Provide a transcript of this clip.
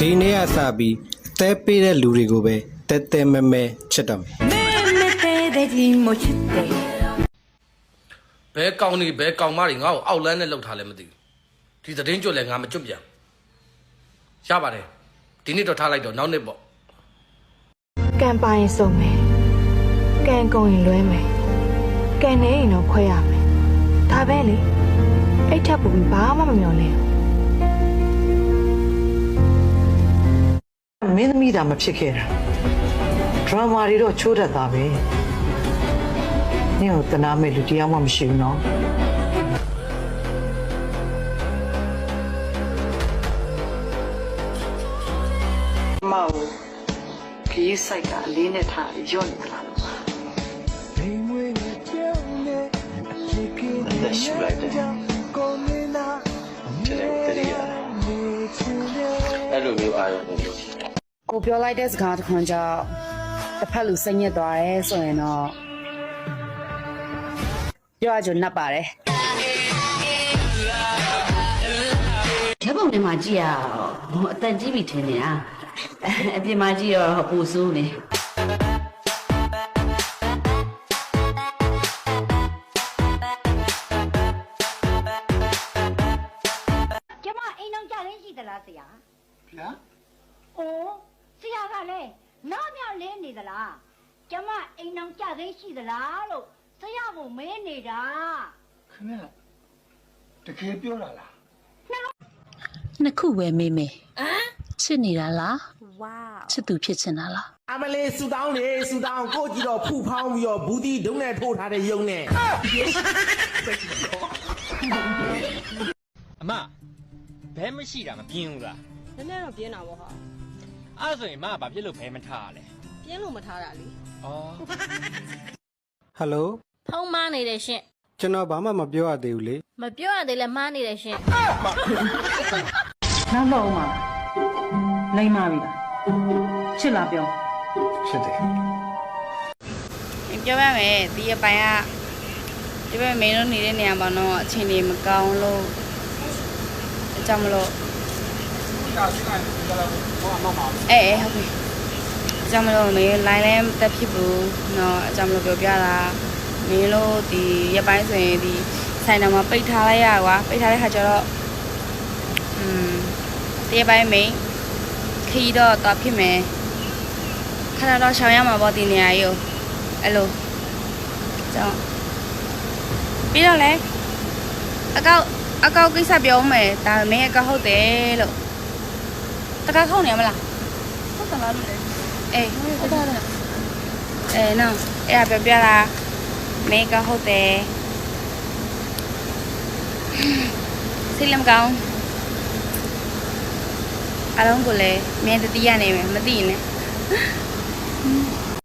ဒီနေ့ကစပြီးအသက်ပေးတဲ့လူတွေကိုပဲတဲတဲမဲမဲချစ်တော့မယ်ဘဲကောင်းနေဘဲကောင်းမတွေငါ့ကိုအောက်လန်းနဲ့လောက်ထားလဲမသိဘူးဒီသတင်းကြွလဲငါမကြွပြန်ရပါတယ်ဒီနေ့တော့ထားလိုက်တော့နောက်နေ့ပေါ့ကံပါရင်စုံမယ်ကံကုန်ရင်လွဲမယ်ကံနေရင်တော့ခွဲရမယ်ဒါပဲလေအဲ့ထက်ပုံဘာမှမမျောလဲဘူး မင်းသမီးဒါမဖြစ်ခဲ့တာဒရမာတွေတော့ချိုးတတ်တာပဲနင့်ကိုတနာမဲ့လူတရားမှမရှိဘူးနော်မောက်ခရီးဆိုင်ကအလေးနဲ့ထားရော့နေသလားလို့သက်ရှူလိုက်တယ်ကျွန်တော်တတိယအဲ့လိုမျိုးအာရုံကို ကိုပြောလိုက်တဲ့စကားတစ်ခွန်းကြောင့်တစ်ဖက်လူစိတ်ညစ်သွားတယ်ဆိုရင်တော့ပြောရကြနပ်ပါတယ်ဓာတ်ပုံထဲမှာကြည့်ရဟိုအတန်ကြီးပြီထင်နေတာအပြင်မှာကြည့်တော့ပူဆိုးနေကျမအိမ်အောင်ကြရင်ရှိသလားဆရာဟမ်အိုး ဆရာကလည်းနောက်မြောက်လင်းနေသလားကျမအိမ်အောင်ကြရင်ရှိသလားလို့ဆရာကမဲနေတာခင်ဗျတကယ်ပြောတာလားနှစ်ခုပဲမေးမေချစ်နေတာလားဝါချစ်သူဖြစ်ချင်တာလားအမလေးဆူတောင်းနေဆူတောင်းကိုကြည့်တော့ဖူဖောင်းပြီးတော့ဘူးတီဒုံနဲ့ထိုးထားတဲ့ယုံနဲ့အမဘဲမရှိတာမပြင်းဘူးလားနည်းနည်းတော့ပြင်းတာပေါ့ဟာ အဲ့ဒါဆိုရင်မကဘာဖြစ်လို့ဘဲမထားရလဲပြင်းလို့မထားတာလीဩဟယ်လိုဖုံးမနေတယ်ရှင်ကျွန်တော်ဘာမှမပြောရသေးဘူးလေမပြောရသေးလဲမှားနေတယ်ရှင်နောက်တော့မှလိမ့်မပြီလားချစ်လားပြောချစ်တယ်ပြောရမယ်ဒီအပိုင်းကဒီဘက်မင်းတို့နေတဲ့နေရာမှာတော့အချိန်ကြီးမကောင်းလို့အကြောင်းမလို့ အဲအဲဟုတ်ပြီအကြောင်းမလို့မင်း line လဲမတက်ဖြစ်ဘူးเนาะအကြောင်းမလို့ပြောပြတာမင်းတို့ဒီရပိုင်းဆိုရင်ဒီဆိုင်တော်မှာပိတ်ထားလိုက်ရကွာပိတ်ထားတဲ့ခါကျတော့อืมဒီအပိုင်းမင်းခီးတော့တော့ဖြစ်မယ်ခဏတော့ရှောင်ရမှာပေါ့ဒီနေရာကြီးကိုအဲ့လိုကြောင့်ပြီးတော့လေအကောက်အကောက်ကိစ္စပြောမယ်ဒါမင်းအကောက်ဟုတ်တယ်လို့ တကားခေါင်းနေမလားဟုတ်ကလားလို့လေအေးဟုတ်တယ်အဲနော်အဲ့ဒါပြောပြတာမင်းအကောက်ဟုတ်တယ်စိတ်လမ်းကောင်းအားလုံးကိုလည်းမြင်တတိယနေမယ်မသိရင်လည်း